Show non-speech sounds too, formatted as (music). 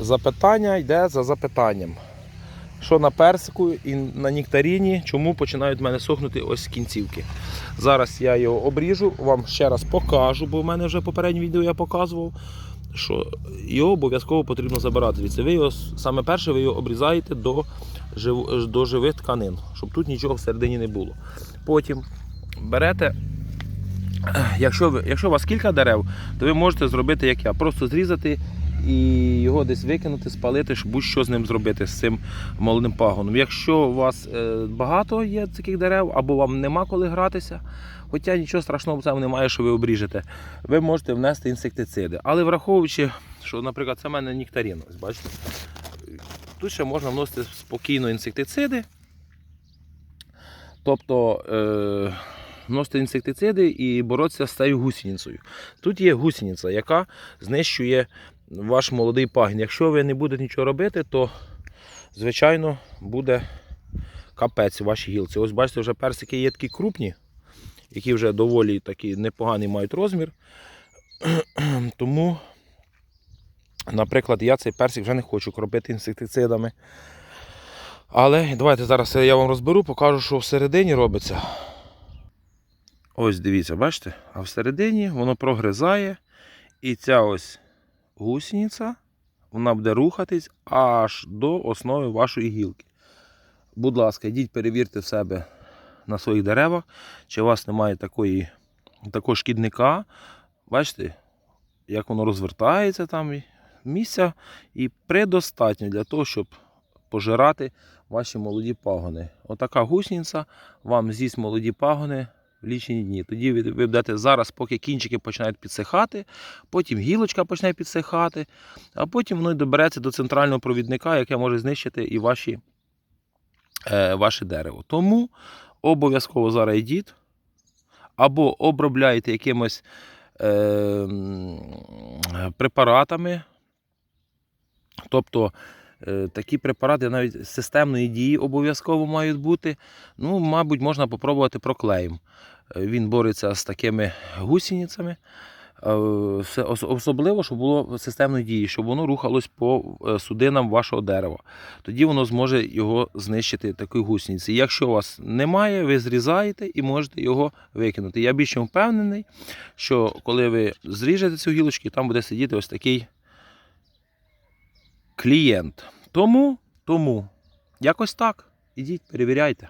Запитання йде за запитанням. Що на персику і на нектаріні, чому починають в мене сохнути ось кінцівки. Зараз я його обріжу, вам ще раз покажу, бо в мене вже попереднє відео я показував, що його обов'язково потрібно забирати. Ви його саме перше ви його обрізаєте до, жив, до живих тканин, щоб тут нічого всередині не було. Потім берете Якщо, ви, якщо у вас кілька дерев, то ви можете зробити як я. Просто зрізати і його десь викинути, спалити, щоб будь-що з ним зробити, з цим молодим пагоном. Якщо у вас е, багато є таких дерев, або вам нема коли гратися, хоча нічого страшного в цьому немає, що ви обріжете, ви можете внести інсектициди. Але враховуючи, що, наприклад, це в мене нектарін, ось бачите, тут ще можна вносити спокійно інсектициди. Тобто. Е, вносити інсектициди і боротися з цією гусеницею. Тут є гусениця, яка знищує ваш молодий пагін. Якщо ви не будете нічого робити, то звичайно буде капець у вашій гілці. Ось бачите, вже персики є такі крупні, які вже доволі такі непоганий мають розмір. (clears throat) Тому, наприклад, я цей персик вже не хочу кропити інсектицидами. Але давайте зараз я вам розберу, покажу, що всередині робиться. Ось дивіться, бачите? А всередині воно прогризає. І ця ось гусениця, вона буде рухатись аж до основи вашої гілки. Будь ласка, йдіть перевірте себе на своїх деревах, чи у вас немає такої, такого шкідника. Бачите, як воно розвертається там. Місця і предостатньо для того, щоб пожирати ваші молоді пагони. Отака гусениця вам з'їсть молоді пагони в дні. Тоді ви, будете зараз, поки кінчики починають підсихати, потім гілочка почне підсихати, а потім воно й добереться до центрального провідника, яке може знищити і ваші, е, ваше дерево. Тому обов'язково зараз йдіть або обробляєте якимось е, препаратами. Тобто такі препарати навіть системної дії обов'язково мають бути. Ну, мабуть, можна попробувати проклеєм. Е, Він бореться з такими гусеницями. Е, Особливо, щоб було системної дії, щоб воно рухалось по е, судинам вашого дерева. Тоді воно зможе його знищити такої гусениці. Якщо у вас немає, ви зрізаєте і можете його викинути. Я більше впевнений, що коли ви зріжете цю гілочку, там буде сидіти ось такий клієнт. Тому, тому, якось так. Ідіть, перевіряйте.